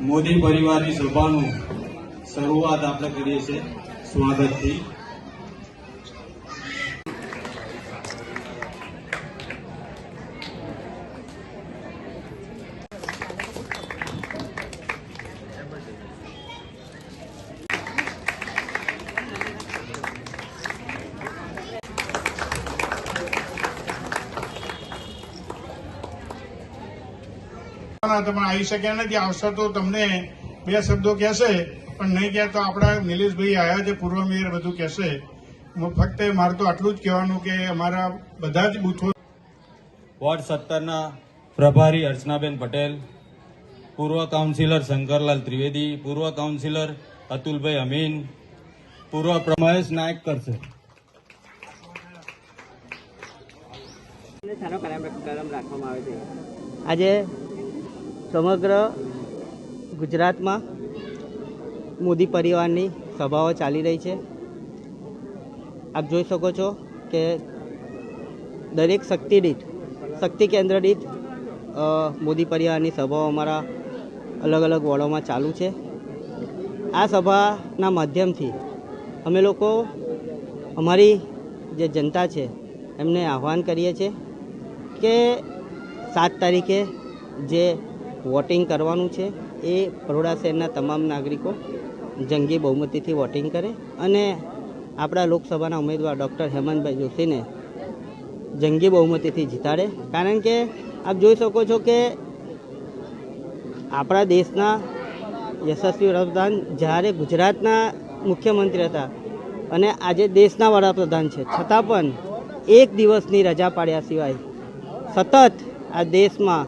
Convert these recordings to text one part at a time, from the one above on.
મોદી પરિવારની સભાનું શરૂઆત આપણે કરીએ છીએ સ્વાગતથી. તમે આવી શક્યા નથી આવશે તો તમને બે શબ્દો કહેશે પણ નહીં કહે તો આપણા નિલેશભાઈ આવ્યા છે પૂર્વ મેયર બધું કહેશે. ફક્ત મારે તો આટલું જ કહેવાનું કે અમારા બધા જ બૂથો વોર્ડ સત્તરના પ્રભારી અર્ચનાબેન પટેલ પૂર્વ કાઉન્સિલર શંકરલાલ ત્રિવેદી પૂર્વ કાઉન્સિલર અતુલભાઈ અમીન પૂર્વ પ્ર- મહેશ નાયક કરશે. સારો કાર્યક્રમ રાખવામાં આવે છે આજે સમગ્ર ગુજરાતમાં મોદી પરિવારની સભાઓ ચાલી રહી છે. આપ જોઈ શકો છો કે દરેક શક્તિ દીઠ શક્તિ કેન્દ્ર દીઠ મોદી પરિવારની સભાઓ અમારા અલગ અલગ વોર્ડોમાં ચાલુ છે. આ સભાના માધ્યમથી અમે લોકો અમારી જે જનતા છે એમને આહ્વાન કરીએ છીએ કે સાત તારીખે જે વોટિંગ કરવાનું છે. એ બરોડા શહેરના તમામ નાગરિકો જંગી બહુમતીથી વોટિંગ કરે અને આપણા લોકસભાના ઉમેદવાર ડૉક્ટર હેમંતભાઈ જોશીને જંગી બહુમતીથી જીતાડે. કારણ કે આપ જોઈ શકો છો કે આપણા દેશના યશસ્વી વડાપ્રધાન જ્યારે ગુજરાતના મુખ્યમંત્રી હતા અને આજે દેશના વડાપ્રધાન છે. છતાં પણ એક દિવસની રજા પાડ્યા સિવાય સતત આ દેશમાં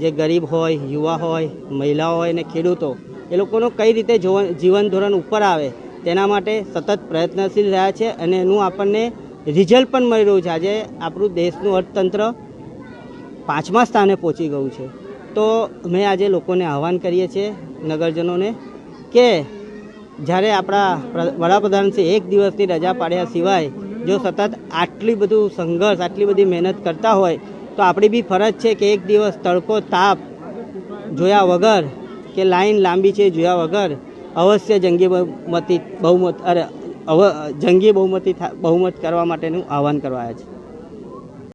જે ગરીબ હોય, યુવા હોય, મહિલાઓ હોય અને ખેડૂતો, એ લોકોનું કઈ રીતે જોવન- ધોરણ ઉપર આવે, તેના માટે સતત પ્રયત્નશીલ રહ્યા છે અને એનું આપણને રિઝલ્ટ પણ મળી રહ્યું છે. આજે આપણું દેશનું અર્થતંત્ર પાંચમા સ્થાને પહોંચી ગયું છે. તો અમે આજે લોકોને આહ્વાન કરીએ છીએ, નગરજનોને, કે જ્યારે આપણા વડાપ્રધાનશ્રી એક દિવસની રજા પાડ્યા સિવાય જો સતત આટલી બધું સંઘર્ષ, આટલી બધી મહેનત કરતા હોય તો આપણી બી ફરજ છે કે એક દિવસ તડકો, તાપ જોયા વગર કે લાઈન લાંબી છે જોયા વગર અવશ્ય જંગી બહુમતી, બહુમત, અરે, અવ, જંગી બહુમતી બહુમત કરવા માટેનું આહવાન કરવા છે